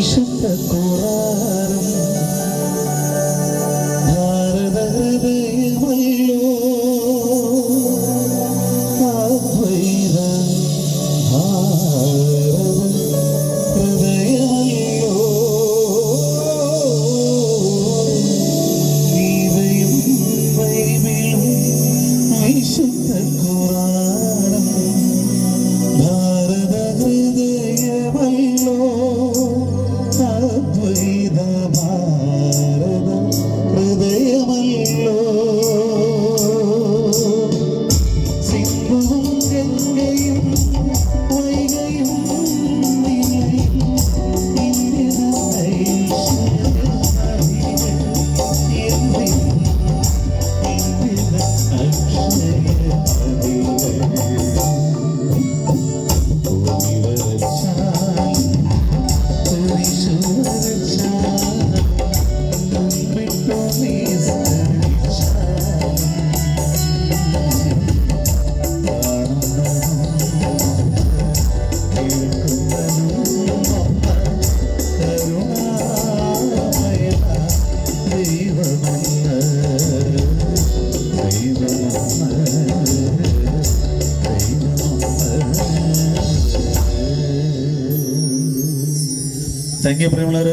വിശുദ്ധ കോറാരം ഗംഗയും വൈകയും thank you പ്രിയമുള്ളവർ